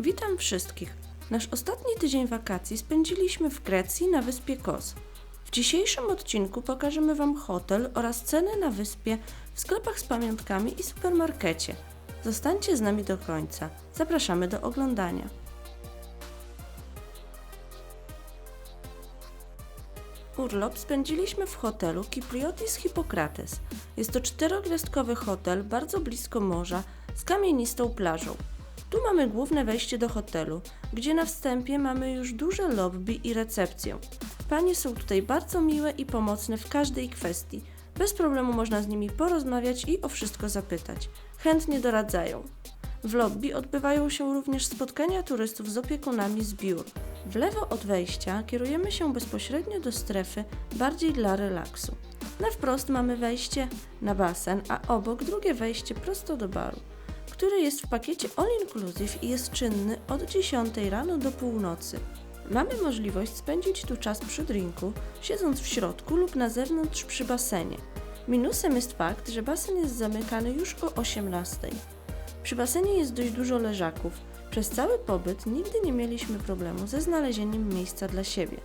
Witam wszystkich. Nasz ostatni tydzień wakacji spędziliśmy w Grecji na wyspie Kos. W dzisiejszym odcinku pokażemy Wam hotel oraz ceny na wyspie w sklepach z pamiątkami i supermarkecie. Zostańcie z nami do końca. Zapraszamy do oglądania. Urlop spędziliśmy w hotelu Kypriotis Hippokrates. Jest to czterogwiazdkowy hotel bardzo blisko morza z kamienistą plażą. Tu mamy główne wejście do hotelu, gdzie na wstępie mamy już duże lobby i recepcję. Panie są tutaj bardzo miłe i pomocne w każdej kwestii. Bez problemu można z nimi porozmawiać i o wszystko zapytać. Chętnie doradzają. W lobby odbywają się również spotkania turystów z opiekunami z biur. W lewo od wejścia kierujemy się bezpośrednio do strefy bardziej dla relaksu. Na wprost mamy wejście na basen, a obok drugie wejście prosto do baru, który jest w pakiecie All Inclusive i jest czynny od 10 rano do północy. Mamy możliwość spędzić tu czas przy drinku, siedząc w środku lub na zewnątrz przy basenie. Minusem jest fakt, że basen jest zamykany już o 18. Przy basenie jest dość dużo leżaków. Przez cały pobyt nigdy nie mieliśmy problemu ze znalezieniem miejsca dla siebie.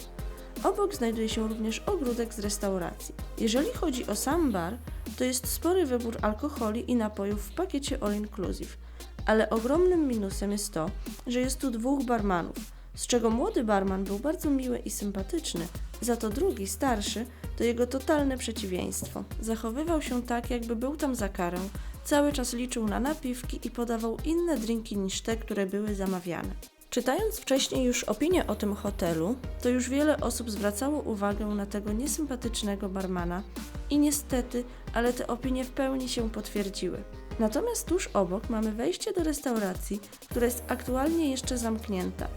Obok znajduje się również ogródek z restauracji. Jeżeli chodzi o sam bar, to jest spory wybór alkoholi i napojów w pakiecie All Inclusive, ale ogromnym minusem jest to, że jest tu dwóch barmanów, z czego młody barman był bardzo miły i sympatyczny, za to drugi, starszy, to jego totalne przeciwieństwo. Zachowywał się tak, jakby był tam za karę, cały czas liczył na napiwki i podawał inne drinki niż te, które były zamawiane. Czytając wcześniej już opinię o tym hotelu, to już wiele osób zwracało uwagę na tego niesympatycznego barmana i niestety, ale te opinie w pełni się potwierdziły. Natomiast tuż obok mamy wejście do restauracji, która jest aktualnie jeszcze zamknięta.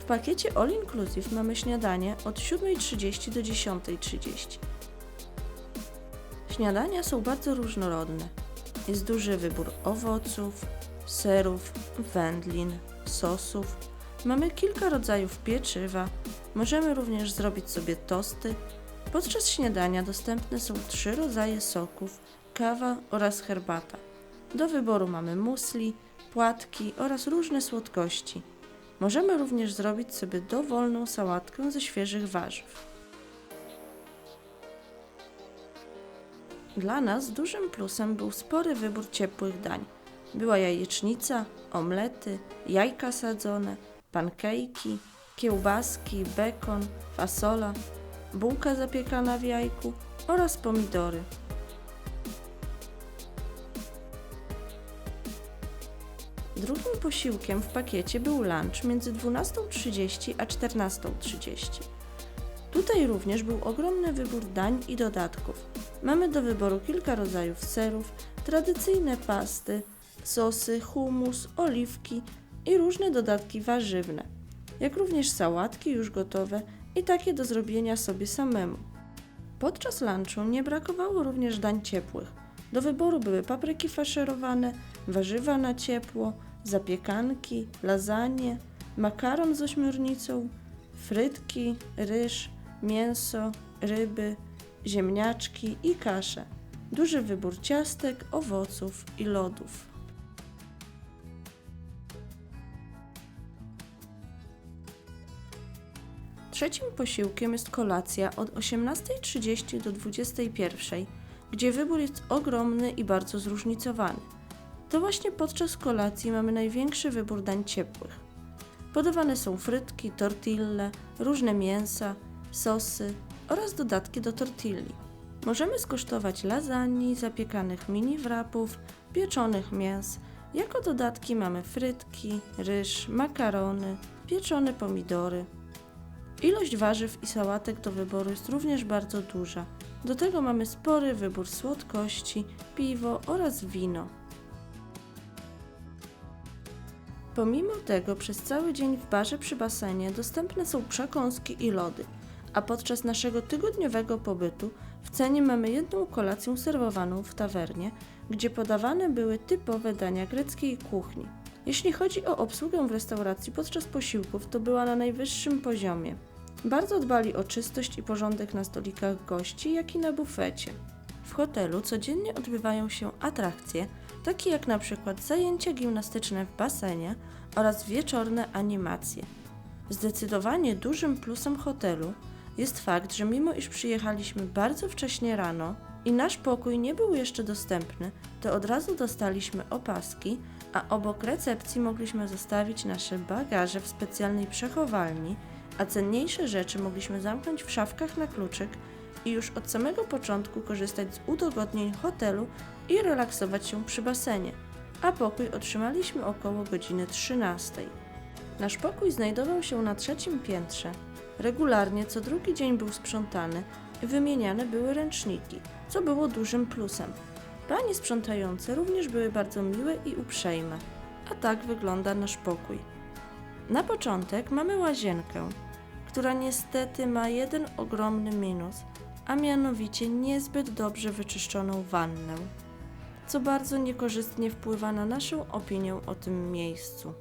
W pakiecie All Inclusive mamy śniadanie od 7.30 do 10.30. Śniadania są bardzo różnorodne. Jest duży wybór owoców, serów, wędlin, sosów. Mamy kilka rodzajów pieczywa. Możemy również zrobić sobie tosty. Podczas śniadania dostępne są trzy rodzaje soków, kawa oraz herbata. Do wyboru mamy musli, płatki oraz różne słodkości. Możemy również zrobić sobie dowolną sałatkę ze świeżych warzyw. Dla nas dużym plusem był spory wybór ciepłych dań. Była jajecznica, omlety, jajka sadzone, pankejki, kiełbaski, bekon, fasola, bułka zapiekana w jajku oraz pomidory. Drugim posiłkiem w pakiecie był lunch między 12.30 a 14.30. Tutaj również był ogromny wybór dań i dodatków. Mamy do wyboru kilka rodzajów serów, tradycyjne pasty, sosy, humus, oliwki i różne dodatki warzywne, jak również sałatki już gotowe i takie do zrobienia sobie samemu. Podczas lunchu nie brakowało również dań ciepłych. Do wyboru były papryki faszerowane, warzywa na ciepło, zapiekanki, lasagne, makaron z ośmiornicą, frytki, ryż, mięso, ryby, ziemniaczki i kasze. Duży wybór ciastek, owoców i lodów. Trzecim posiłkiem jest kolacja od 18.30 do 21.00, gdzie wybór jest ogromny i bardzo zróżnicowany. To właśnie podczas kolacji mamy największy wybór dań ciepłych. Podawane są frytki, tortille, różne mięsa, sosy oraz dodatki do tortilli. Możemy skosztować lasagne, zapiekanych mini wrapów, pieczonych mięs. Jako dodatki mamy frytki, ryż, makarony, pieczone pomidory. Ilość warzyw i sałatek do wyboru jest również bardzo duża. Do tego mamy spory wybór słodkości, piwo oraz wino. Pomimo tego przez cały dzień w barze przy basenie dostępne są przekąski i lody, a podczas naszego tygodniowego pobytu w cenie mamy jedną kolację serwowaną w tawernie, gdzie podawane były typowe dania greckiej kuchni. Jeśli chodzi o obsługę w restauracji podczas posiłków, to była na najwyższym poziomie. Bardzo dbali o czystość i porządek na stolikach gości, jak i na bufecie. W hotelu codziennie odbywają się atrakcje, takie jak na przykład zajęcia gimnastyczne w basenie oraz wieczorne animacje. Zdecydowanie dużym plusem hotelu jest fakt, że mimo iż przyjechaliśmy bardzo wcześnie rano i nasz pokój nie był jeszcze dostępny, to od razu dostaliśmy opaski, a obok recepcji mogliśmy zostawić nasze bagaże w specjalnej przechowalni, a cenniejsze rzeczy mogliśmy zamknąć w szafkach na kluczyk i już od samego początku korzystać z udogodnień hotelu i relaksować się przy basenie, a pokój otrzymaliśmy około godziny 13. Nasz pokój znajdował się na trzecim piętrze. Regularnie co drugi dzień był sprzątany i wymieniane były ręczniki, co było dużym plusem. Panie sprzątające również były bardzo miłe i uprzejme. A tak wygląda nasz pokój. Na początek mamy łazienkę, która niestety ma jeden ogromny minus, a mianowicie niezbyt dobrze wyczyszczoną wannę, co bardzo niekorzystnie wpływa na naszą opinię o tym miejscu.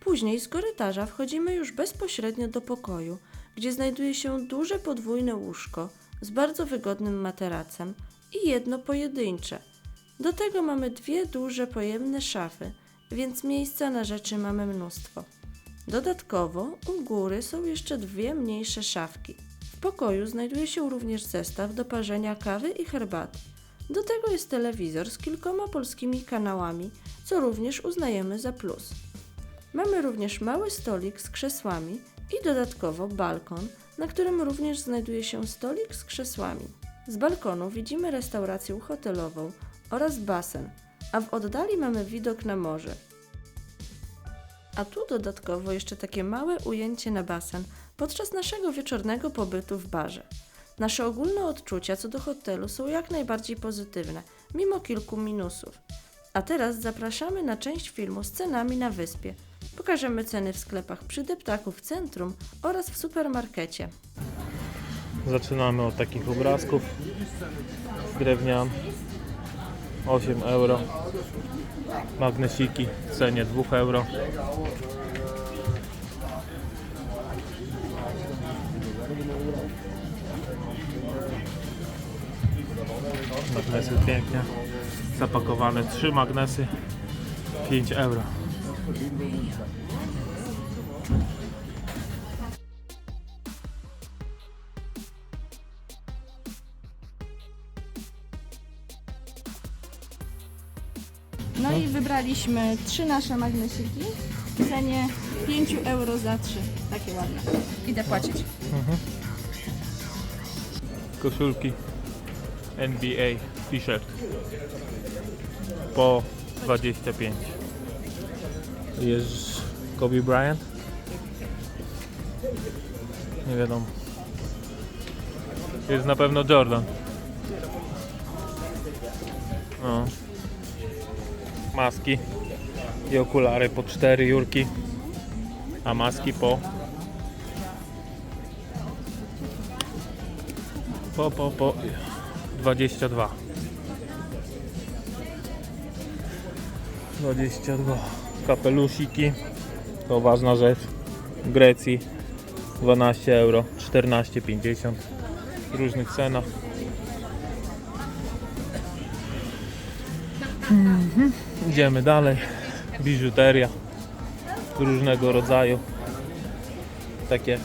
Później z korytarza wchodzimy już bezpośrednio do pokoju, gdzie znajduje się duże podwójne łóżko z bardzo wygodnym materacem i jedno pojedyncze. Do tego mamy dwie duże pojemne szafy, więc miejsca na rzeczy mamy mnóstwo. Dodatkowo u góry są jeszcze dwie mniejsze szafki. W pokoju znajduje się również zestaw do parzenia kawy i herbaty. Do tego jest telewizor z kilkoma polskimi kanałami, co również uznajemy za plus. Mamy również mały stolik z krzesłami i dodatkowo balkon, na którym również znajduje się stolik z krzesłami. Z balkonu widzimy restaurację hotelową oraz basen, a w oddali mamy widok na morze. A tu dodatkowo jeszcze takie małe ujęcie na basen podczas naszego wieczornego pobytu w barze. Nasze ogólne odczucia co do hotelu są jak najbardziej pozytywne, mimo kilku minusów. A teraz zapraszamy na część filmu z cenami na wyspie. Pokażemy ceny w sklepach przy deptaku w centrum oraz w supermarkecie. Zaczynamy od takich obrazków drewnian 8 euro magnesiki w cenie 2 euro. Magnesy pięknie. Zapakowane 3 magnesy 5 euro wybraliśmy trzy nasze magnesiki w cenie 5 euro za trzy. Takie ładne. Idę płacić. koszulki NBA t-shirt po 25 jest Kobe Bryant nie wiadomo jest na pewno Jordan no. Maski i okulary po 4 jurki a maski po po, po, po 22 22 kapelusiki to ważna rzecz. W Grecji 12 euro 14,50 w różnych cenach. Mhm. Idziemy dalej biżuteria różnego rodzaju takie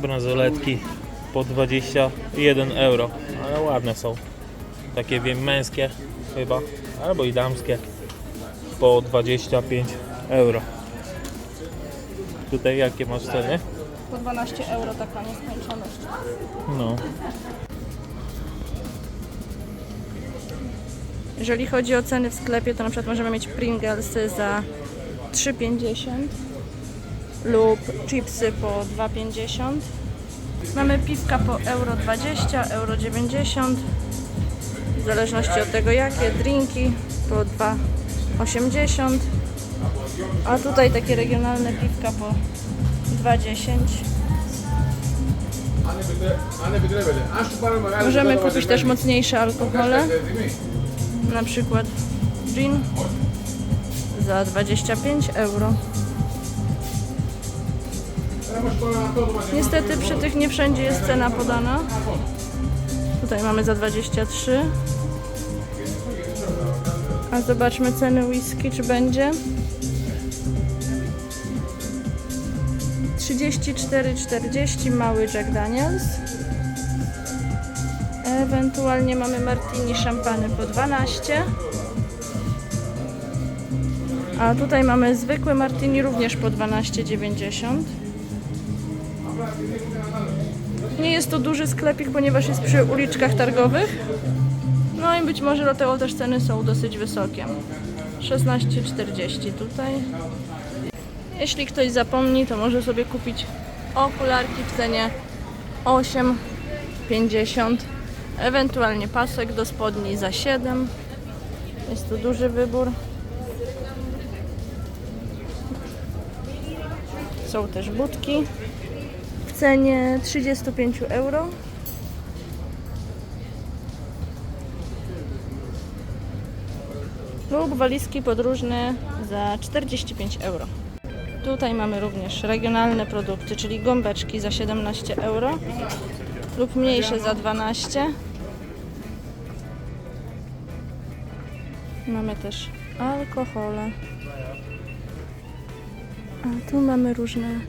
bransoletki po 21 euro, ale ładne są. Takie wiem męskie chyba, albo i damskie po 25 euro. Tutaj jakie masz ceny? Po 12 euro taka nieskończoność. No, Jeżeli chodzi o ceny w sklepie, to na przykład możemy mieć Pringlesy za 3,50 lub chipsy po 2,50. Mamy piwka po euro 20, euro 90 w zależności od tego jakie, drinki po 2,80 a tutaj takie regionalne piwka po 2,10 Możemy kupić też mocniejsze alkohole, na przykład gin za 25 euro. Niestety przy tych nie wszędzie jest cena podana. Tutaj mamy za 23. A zobaczmy ceny whisky, czy będzie. 34,40 mały Jack Daniels. Ewentualnie mamy martini szampany po 12. A tutaj mamy zwykły martini również po 12,90. Nie jest to duży sklepik, ponieważ jest przy uliczkach targowych. No i być może dlatego też ceny są dosyć wysokie. 16,40 tutaj. Jeśli ktoś zapomni, to może sobie kupić okularki w cenie 8,50. Ewentualnie pasek do spodni za 7. Jest tu duży wybór. Są też budki w cenie 35 euro. lub walizki podróżne za 45 euro. Tutaj mamy również regionalne produkty, czyli gąbeczki za 17 euro lub mniejsze za 12. Mamy też alkohole. A tu mamy różne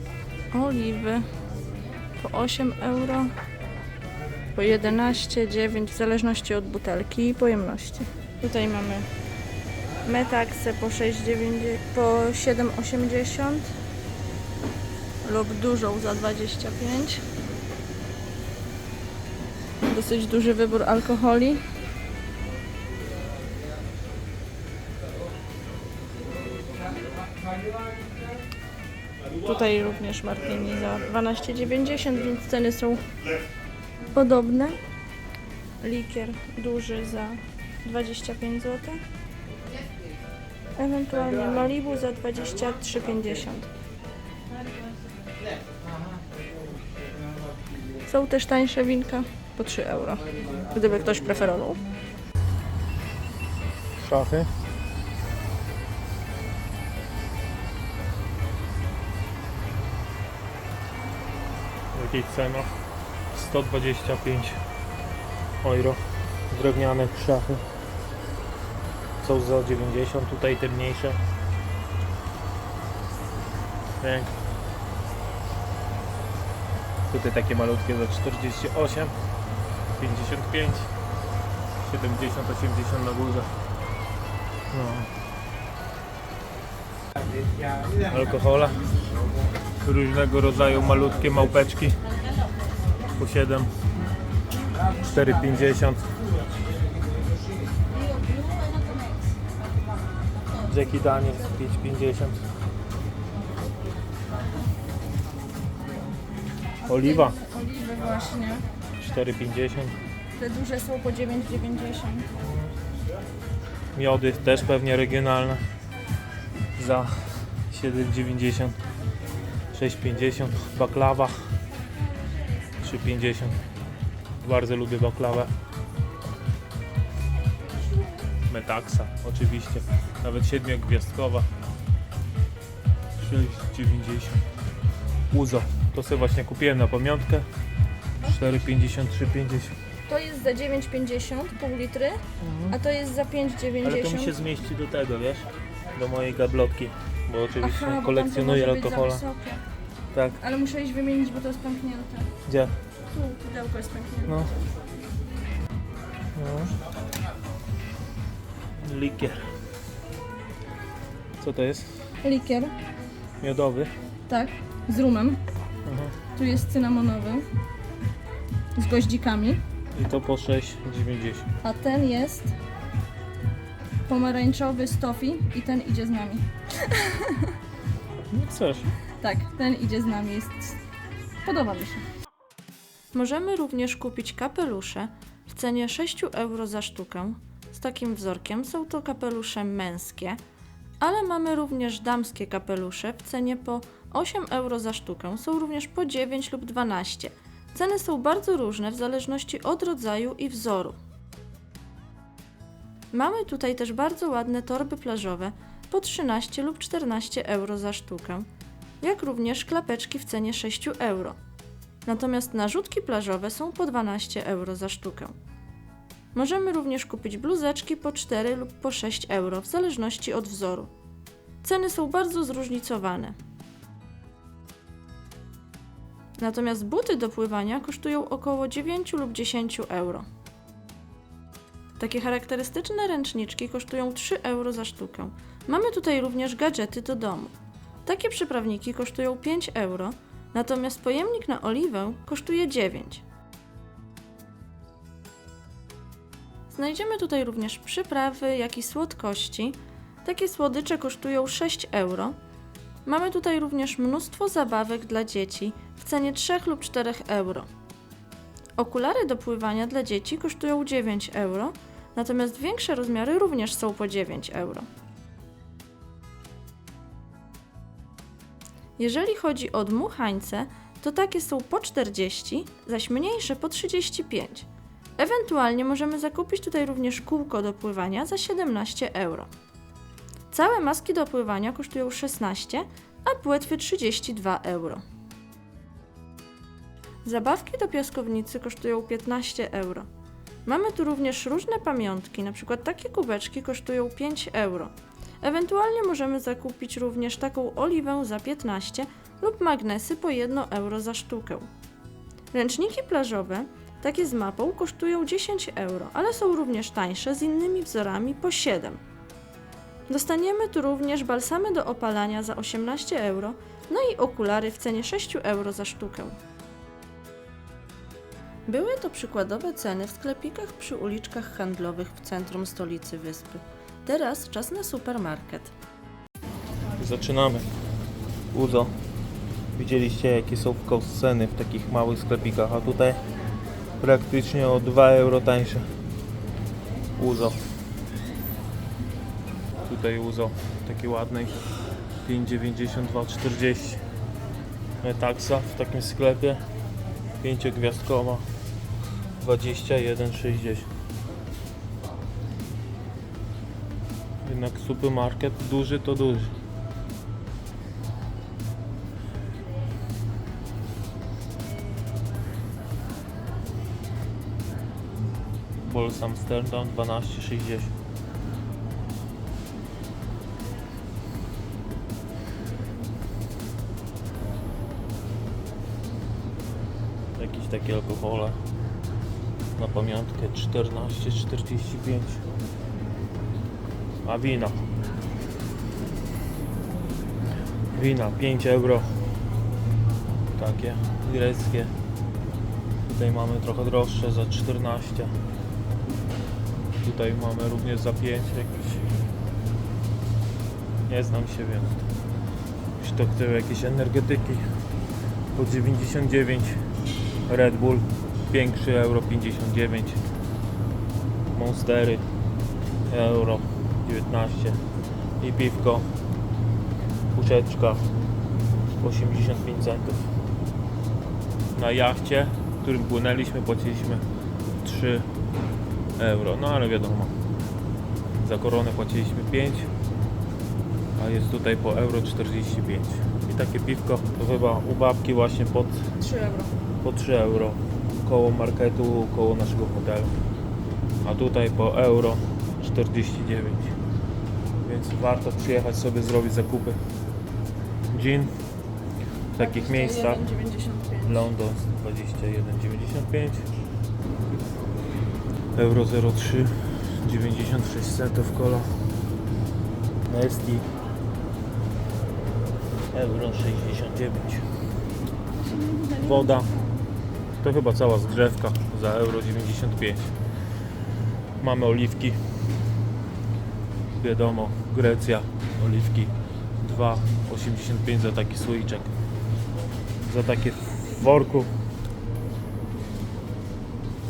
oliwy po 8 euro, po 11, 9 w zależności od butelki i pojemności. Tutaj mamy Metaxę po 6,90 po 7,80 lub dużą za 25. Dosyć duży wybór alkoholi. Tutaj również martini za 12,90, więc ceny są podobne. Likier duży za 25 zł. Ewentualnie Malibu za 23,50. Są też tańsze winka po 3 euro. Gdyby ktoś preferował. Szachy. W jakich cenach? 125 euro. Drewniane szachy. Są za 90, tutaj te mniejsze. Piękne. Tutaj takie malutkie za 48, 55, 70, 80 na górze. No. Alkohola. Różnego rodzaju malutkie małpeczki. Po 7. 4,50. Jackie Daniels 5,50. Oliwa Oliwy właśnie. 4,50. Te duże są po 9,90. Miody też pewnie regionalne. Za 7,90 6,50 baklawa. 3,50 bardzo lubię baklawę Metaxa oczywiście. Nawet siedmiogwiazdkowa. 6,90 Uzo. To sobie właśnie kupiłem na pamiątkę 4,50 3,50 To jest za 9,50 pół litry, a to jest za 5,90. Ale to mi się zmieści do tego, wiesz? Do mojej gablotki. Bo oczywiście Aha, bo kolekcjonuję tamte może być alkohole. za wysokie. Tak. Ale muszę iść wymienić, bo to jest pęknięte. Gdzie? Tu pudełko jest pęknięte. No. no. Likier. Co to jest? Likier, Miodowy. tak, z rumem. Aha. Tu jest cynamonowy z goździkami, I to po 6,90. a ten jest pomarańczowy z tofi i ten idzie z nami. No coś. Tak, ten idzie z nami. Jest... Podoba mi się. Możemy również kupić kapelusze w cenie 6 euro za sztukę. Z takim wzorkiem są to kapelusze męskie, ale mamy również damskie kapelusze w cenie po 8 euro za sztukę. Są również po 9 lub 12. Ceny są bardzo różne w zależności od rodzaju i wzoru. Mamy tutaj też bardzo ładne torby plażowe po 13 lub 14 euro za sztukę, jak również klapeczki w cenie 6 euro. Natomiast narzutki plażowe są po 12 euro za sztukę. Możemy również kupić bluzeczki po 4 lub po 6 euro, w zależności od wzoru. Ceny są bardzo zróżnicowane. Natomiast buty do pływania kosztują około 9 lub 10 euro. Takie charakterystyczne ręczniczki kosztują 3 euro za sztukę. Mamy tutaj również gadżety do domu. Takie przyprawniki kosztują 5 euro, natomiast pojemnik na oliwę kosztuje 9. Znajdziemy tutaj również przyprawy, jak i słodkości. Takie słodycze kosztują 6 euro. Mamy tutaj również mnóstwo zabawek dla dzieci w cenie 3 lub 4 euro. Okulary do pływania dla dzieci kosztują 9 euro, natomiast większe rozmiary również są po 9 euro. Jeżeli chodzi o dmuchańce, to takie są po 40, zaś mniejsze po 35. Ewentualnie możemy zakupić tutaj również kółko do pływania za 17 euro. Całe maski do pływania kosztują 16, a płetwy 32 euro. Zabawki do piaskownicy kosztują 15 euro. Mamy tu również różne pamiątki, np. takie kubeczki kosztują 5 euro. Ewentualnie możemy zakupić również taką oliwę za 15 lub magnesy po 1 euro za sztukę. Ręczniki plażowe, takie z mapą, kosztują 10 euro, ale są również tańsze z innymi wzorami po 7. Dostaniemy tu również balsamy do opalania za 18 euro, no i okulary w cenie 6 euro za sztukę. Były to przykładowe ceny w sklepikach przy uliczkach handlowych w centrum stolicy wyspy. Teraz czas na supermarket. Zaczynamy. Uzo. Widzieliście jakie są w ceny w takich małych sklepikach, a tutaj praktycznie o 2 euro tańsze. Uzo. Tutaj Uzo, taki ładny. 5,92,40. Taksa w takim sklepie. Pięciogwiazdkowa. 21,60. Jednak supermarket duży to duży. Bols Amsterdam 12,60 Jakieś takie alkohole na pamiątkę. 14,45 A wina. Wina 5 euro. Takie greckie. Tutaj mamy trochę droższe za 14 Tutaj mamy również za 5 jakieś. Nie znam się więc to jakieś energetyki. Po 99 Red Bull Większy euro 59 Monstery Euro 19 I piwko Puszeczka 85 centów. Na jachcie którym płynęliśmy płaciliśmy 3 euro, no ale wiadomo za koronę płaciliśmy 5 a jest tutaj po euro 45 i takie piwko to chyba u babki właśnie pod 3 euro. Po 3 euro koło marketu, koło naszego hotelu. A tutaj po euro 49 więc warto przyjechać sobie zrobić zakupy. Gin w takich miejscach. 1,95. London 21,95 Euro 03 96 centów kola. Nesti Euro 69 Woda To chyba cała zgrzewka za euro 95 Mamy oliwki. Wiadomo, Grecja Oliwki. 2,85 za taki słoiczek. Za takie w worku.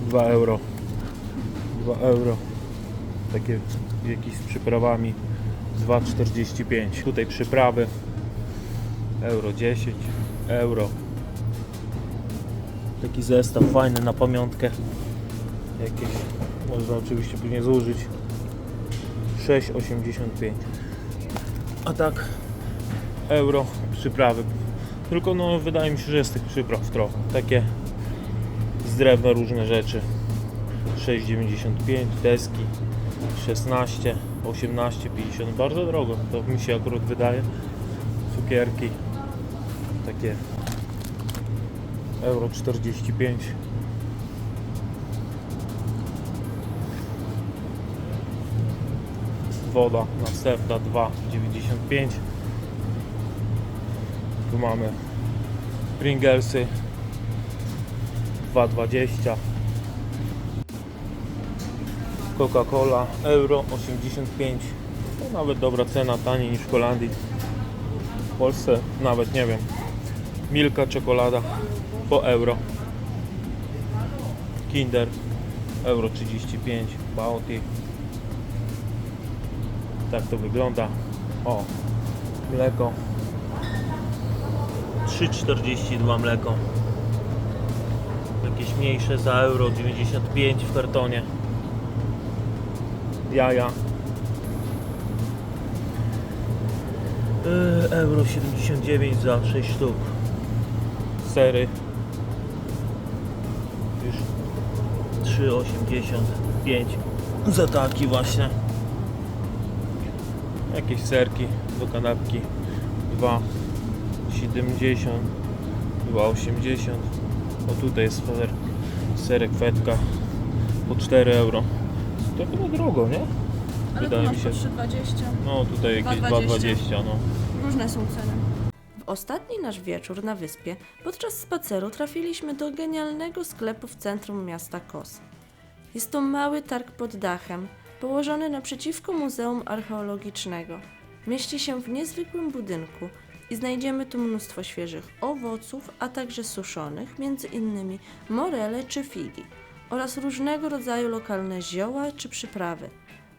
2 euro. 2 euro. Takie jakieś z przyprawami. 2,45 tutaj przyprawy. Euro 10 euro taki zestaw fajny na pamiątkę. Jakieś można oczywiście później zużyć. 6,85 a tak euro przyprawy. Tylko no wydaje mi się, że jest tych przypraw trochę. Takie z drewna różne rzeczy. 6,95 deski 16 18,50 bardzo drogo. To mi się akurat wydaje. Cukierki. Takie euro 45 woda następna 2,95 tu mamy Pringlesy 2,20 Coca-Cola euro 85 to nawet dobra cena, taniej niż w Holandii. W Polsce nawet nie wiem. Milka czekolada po euro. Kinder euro 35 Bounty tak to wygląda. O mleko. 3,42 mleko. Jakieś mniejsze za euro 95 w kartonie. Jaja. Yy, euro 79 za 6 sztuk. Sery już 3,85 za taki właśnie jakieś serki do kanapki 2,70 2,80 o tutaj jest ser, serek fetka po 4 euro to chyba drogo, nie? Wydaje mi się. 3,20. No tutaj jakieś 2,20. 2,20 no. Różne są ceny. Ostatni nasz wieczór na wyspie podczas spaceru trafiliśmy do genialnego sklepu w centrum miasta Kos. Jest to mały targ pod dachem, położony naprzeciwko Muzeum Archeologicznego. Mieści się w niezwykłym budynku i znajdziemy tu mnóstwo świeżych owoców, a także suszonych, między innymi morele czy figi, oraz różnego rodzaju lokalne zioła czy przyprawy.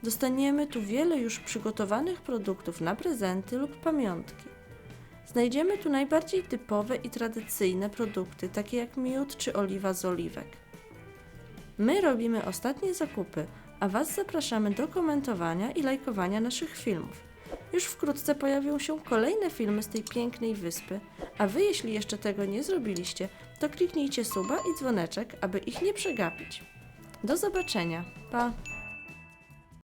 Dostaniemy tu wiele już przygotowanych produktów na prezenty lub pamiątki. Znajdziemy tu najbardziej typowe i tradycyjne produkty, takie jak miód czy oliwa z oliwek. My robimy ostatnie zakupy, a Was zapraszamy do komentowania i lajkowania naszych filmów. Już wkrótce pojawią się kolejne filmy z tej pięknej wyspy, a Wy, jeśli jeszcze tego nie zrobiliście, to kliknijcie suba i dzwoneczek, aby ich nie przegapić. Do zobaczenia. Pa!